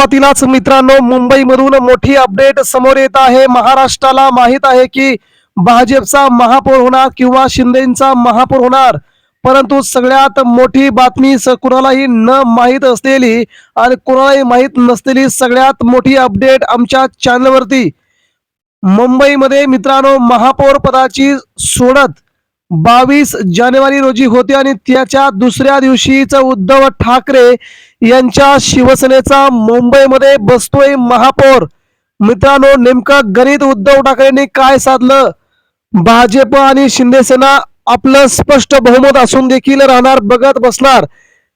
सुरुवातीलाच मित्रांनो मुंबईमधून मोठी अपडेट समोर येत आहे. महाराष्ट्राला माहीत आहे की भाजपचा महापौर होणार किंवा शिंदेचा महापौर होणार. परंतु सगळ्यात मोठी बातमी कुणालाही न माहीत असलेली आणि कुणालाही माहीत नसलेली सगळ्यात मोठी अपडेट आमच्या चॅनलवरती मुंबईमध्ये मित्रांनो महापौर पदाची सोडत बावीस जानेवारी रोजी होते आणि त्याच्या दुसऱ्या दिवशीच उद्धव ठाकरे यांच्या शिवसेनेचा मुंबईमध्ये बसतोय महापौर. मित्रांनो नेमकं गणित उद्धव ठाकरेंनी काय साधलं? भाजप आणि शिंदेसेना आपलं स्पष्ट बहुमत असून देखील राहणार बघत बसणार.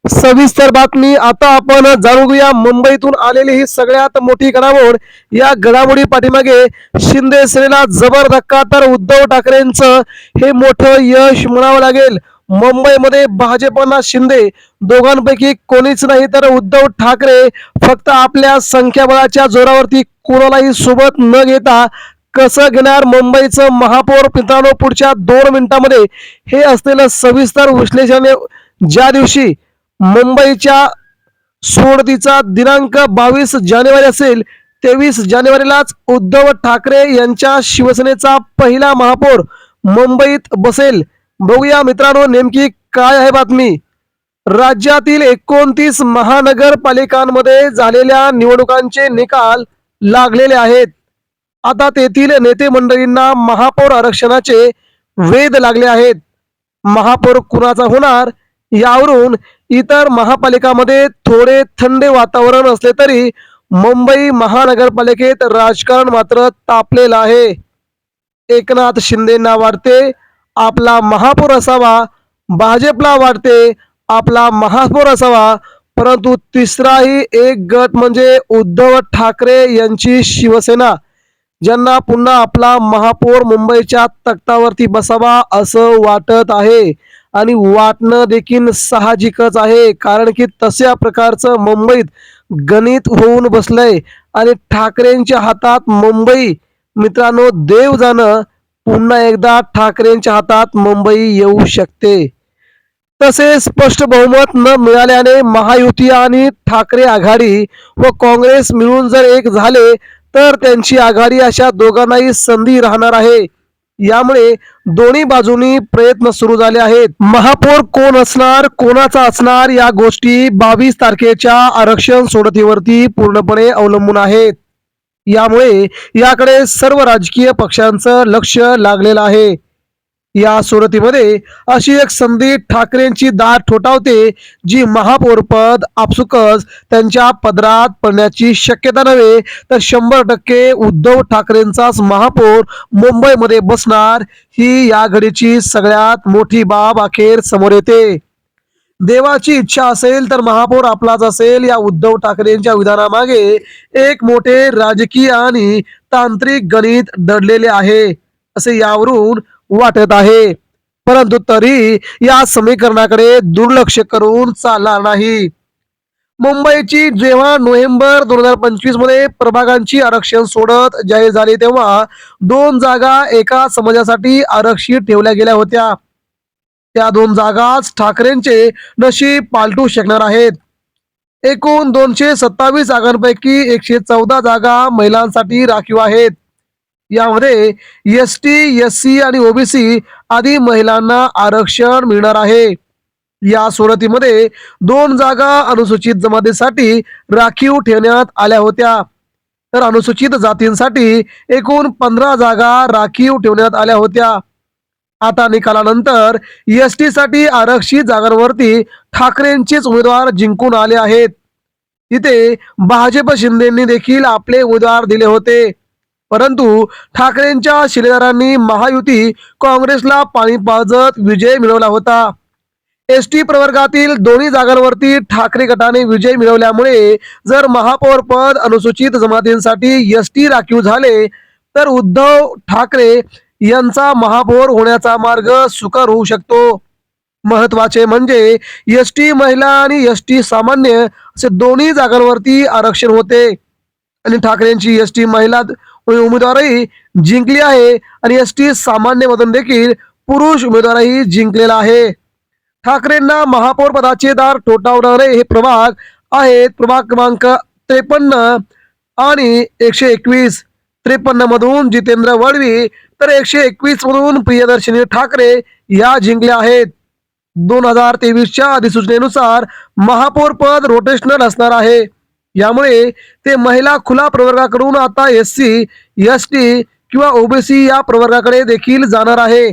सविस्तर बातमी आता आपण जाणून घेऊया मुंबईतून आलेली ही सगळ्यात मोठी घडामोड. या घडामोडी पाठीमागे शिंदे सेनेला जबर धक्का. तर उद्धव ठाकरेंचं हे मोठं यश म्हणावं लागेल. मुंबईमध्ये भाजपना शिंदे दोघांपैकी कोणीच नाही. तर उद्धव ठाकरे फक्त आपल्या संख्याबळाच्या जोरावरती कोणालाही सोबत न घेता कसं घेणार? मुंबईचं महापौर मित्रांनो पुढच्या दोन मिनिटांमध्ये हे असलेलं सविस्तर विश्लेषण ज्या दिवशी मुंबईच्या सोडतीचा दिनांक बावीस जानेवारी असेल तेवीस जानेवारीलाच उद्धव ठाकरे यांच्या शिवसेनेचा पहिला महापौर मुंबईत बसेल. बघूया मित्रांनो नेमकी काय आहे बातमी. राज्यातील एकोणतीस महानगरपालिकांमध्ये झालेल्या निवडणुकांचे निकाल लागलेले आहेत. आता तेथील नेते मंडळींना महापौर आरक्षणाचे वेध लागले आहेत. महापौर कुणाचा होणार? यावरून इतर महापालिकामध्ये थोडे थंड वातावरण असले तरी मुंबई महानगरपालिकेत राजकारण मात्र तापलेलं आहे. एकनाथ शिंदेंना वाटते आपला महापौर असावा भाजपला वाटते आपला महापौर असावा परंतु तिसराही एक गट म्हणजे उद्धव ठाकरे यांची शिवसेना ज्यांना पुन्हा आपला महापौर मुंबईच्या तख्तावरती बसावा असं वाटत आहे. आणि वाटणं देखील साहजिकच आहे. कारण की तशा प्रकारचं मुंबईत गणित होऊन बसलंय आणि ठाकरेंच्या हातात मुंबई. मित्रांनो देव जाणं पुन्हा एकदा ठाकरेंच्या हातात मुंबई येऊ शकते. तसे स्पष्ट बहुमत न मिळाल्याने महायुती आणि ठाकरे आघाडी व काँग्रेस मिळून जर एक झाले तर त्यांची आघाडी अशा दोघांनाही संधी राहणार आहे. यामुळे दोन्ही बाजूनी प्रयत्न सुरू झाले आहेत. महापौर कोण असणार कोणाचा असणार या गोष्टी बावीस तारखेच्या आरक्षण सोडतीवरती पूर्णपणे अवलंबून आहेत. यामुळे याकडे सर्व राजकीय पक्षांचं लक्ष लागलेलं आहे. या सोडतीमध्ये अशी एक संधी ठाकरेंची दाट ठोठावते जी महापौरपद आपसुकच त्यांच्या पदरात पडण्याची शक्यता नव्हे तर शंभर टक्के उद्धव ठाकरेंचाच महापौर मुंबईमध्ये बसणार ही या घडीची सगळ्यात मोठी बाब अखेर समोर येते. देवाची इच्छा असेल तर महापौर आपलाच असेल या उद्धव ठाकरेंच्या विधानामागे एक मोठे राजकीय आणि तांत्रिक गणित दडलेले आहे असे यावरून वाटत आहे. परंतु तरी या समीकरणाकडे दुर्लक्ष करून चालणार नाही. मुंबईची जेव्हा नोव्हेंबर दोन हजार पंचवीसमध्ये प्रभागांची आरक्षण सोडत जाहीर झाली तेव्हा दोन जागा एका समाजासाठी आरक्षित ठेवल्या गेल्या होत्या. त्या दोन जागाच ठाकरेंचे नशीब पालटू शकणार आहेत. एकूण दोनशे सत्तावीस जागांपैकी एकशे चौदा जागा महिलांसाठी राखीव आहेत. यामध्ये एस टी एस सी आणि ओबीसी आदी महिलांना आरक्षण मिळणार आहे. या सोडतीमध्ये दोन जागा अनुसूचित जमातीसाठी राखीव ठेवण्यात आल्या होत्या. तर अनुसूचित जातींसाठी एकूण पंधरा जागा राखीव ठेवण्यात आल्या होत्या. आता निकालानंतर एस टी साठी आरक्षित जागांवरती ठाकरेंचेच उमेदवार जिंकून आले आहेत. तिथे भाजप शिंदेंनी देखील आपले उमेदवार दिले होते. परंतु ठाकरेंच्या शिलेदारांनी महायुती काँग्रेसला पाणी पाजत विजय मिळवला होता. एस टी प्रवर्गातील दोन्ही जागांवरती ठाकरे गटाने विजय मिळवल्यामुळे जर महापौर पद अनुसूचित जमातींसाठी एस टी राखीव झाले तर उद्धव ठाकरे यांचा महापौर होण्याचा मार्ग सुकर होऊ शकतो. महत्त्वाचे म्हणजे एस टी महिला आणि एस टी सामान्य असे दोन्ही जागांवरती आरक्षण होते. आणि ठाकरेंची एस टी महिला उमेदवारही जिंकली आहे आणि एस टी सामान्य मधून देखील पुरुष उमेदवारही जिंकलेला आहे. ठाकरेंना महापौर पदाचे दार ठोठावणारे हे प्रभाग आहेत. प्रभाग क्रमांक त्रेपन्न आणि एकशे एकवीस. त्रेपन्न मधून जितेंद्र वडवी तर एकशे एकवीस मधून प्रियदर्शनी ठाकरे या जिंकल्या आहेत. दोन हजार तेवीसच्या अधिसूचनेनुसार महापौर पद रोटेशनल असणार आहे. यामुळे ते महिला खुला प्रवर्गाकडून आता एस सी एस टी किंवा ओबीसी या प्रवर्गाकडे देखील जाणार आहे.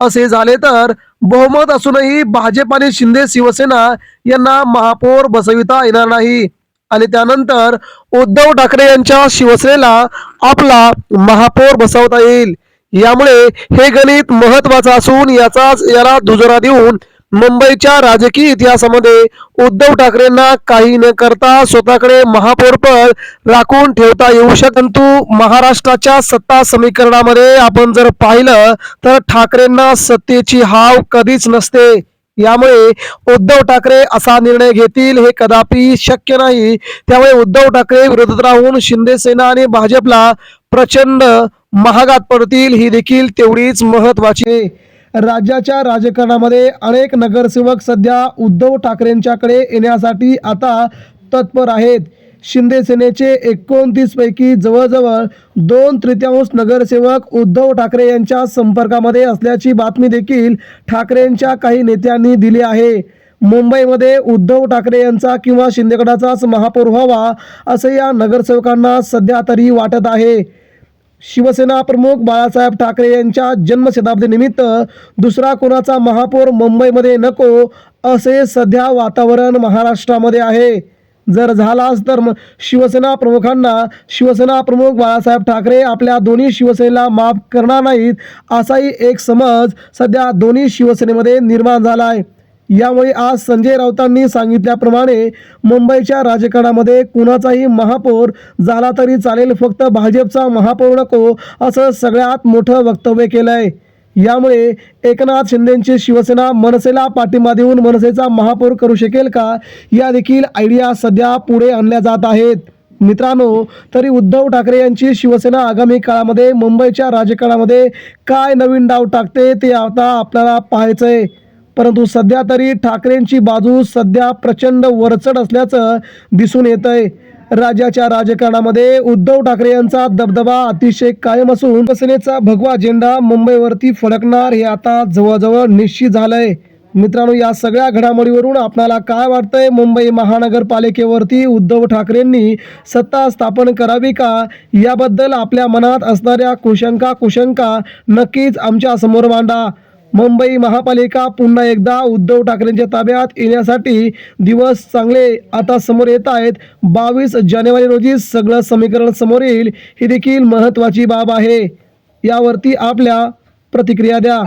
असे झाले तर बहुमत असूनही भाजप आणि शिंदे शिवसेना यांना महापौर बसविता येणार नाही. आणि त्यानंतर उद्धव ठाकरे यांच्या शिवसेनेला आपला महापौर बसवता येईल. यामुळे हे गणित महत्वाचं असून याचाच याला दुजोरा देऊन मुंबईच्या राजकीय इतिहासामध्ये उद्धव ठाकरेंना काही न करता स्वतःकडे महापौरपद राखून ठेवता येऊ शकंतु महाराष्ट्राच्या सत्ता समीकरणामध्ये आपण जर पाहिलं तर ठाकरेंना सत्तेची हाव कधीच नसते. यामुळे उद्धव ठाकरे असा निर्णय घेतील हे कदापि शक्य नाही. त्यामुळे उद्धव ठाकरे विरोधात राहून शिंदे सेना आणि भाजपला प्रचंड महागात पडतील ही देखील तेवढीच महत्वाची आहे. राज्याच्या राजकारणामध्ये अनेक नगरसेवक सध्या उद्धव ठाकरेंच्याकडे येण्यासाठी आता तत्पर आहेत. शिंदे सेनेचे एकोणतीसपैकी जवळजवळ दोन तृतीयांश नगरसेवक उद्धव ठाकरे यांच्या संपर्कामध्ये असल्याची बातमी देखील ठाकरेंच्या काही नेत्यांनी दिली आहे. मुंबईमध्ये उद्धव ठाकरे यांचा किंवा शिंदेगडाचाच महापौर व्हावा असं या नगरसेवकांना सध्या तरी वाटत आहे. शिवसेना प्रमुख बाळासाहेब ठाकरे यांच्या जन्मशताब्दीनिमित्त दुसरा कोणाचा महापौर मुंबईमध्ये नको असे सध्या वातावरण महाराष्ट्रामध्ये आहे. जर झालाच तर म- शिवसेना प्रमुखांना शिवसेना प्रमुख बाळासाहेब ठाकरे आपल्या दोन्ही शिवसेनेला माफ करणार नाहीत असाही एक समज सध्या दोन्ही शिवसेनेमध्ये निर्माण झाला आहे. यामुळे आज संजय राऊतांनी सांगितल्याप्रमाणे मुंबईच्या राजकारणामध्ये कुणाचाही महापौर झाला तरी चालेल फक्त भाजपचा महापौर नको असं सगळ्यात मोठं वक्तव्य केलं आहे यामुळे एकनाथ शिंदेंची शिवसेना मनसेला पाठिंबा देऊन मनसेचा महापौर करू शकेल का? या देखील आयडिया सध्या पुढे आणल्या जात आहेत. मित्रांनो तरी उद्धव ठाकरे यांची शिवसेना आगामी काळामध्ये मुंबईच्या राजकारणामध्ये काय नवीन डाव टाकते ते आता आपल्याला पाहायचं आहे परंतु सध्या तरी ठाकरेंची बाजू सध्या प्रचंड वरचढ असल्याचं दिसून येत आहे राज्याच्या राजकारणामध्ये उद्धव ठाकरे यांचा दबदबा अतिशय कायम असून शिवसेनेचा भगवा झेंडा मुंबईवरती फडकणार हे आता जवळजवळ निश्चित झालंय. मित्रांनो या सगळ्या घडामोडीवरून आपणाला काय वाटतंय? मुंबई महानगरपालिकेवरती उद्धव ठाकरेंनी सत्ता स्थापन करावी का? याबद्दल आपल्या मनात असणाऱ्या कुशंका कुशंका नक्कीच आमच्यासमोर मांडा. मुंबई महापालिका पुन्हा एकदा उद्धव ठाकरेंच्या ताब्यात येण्यासाठी दिवस चांगले आता समोर येत आहेत. बावीस जानेवारी रोजी सगळं समीकरण समोर येईल. ही देखील महत्त्वाची बाब आहे. यावरती आपल्या प्रतिक्रिया द्या.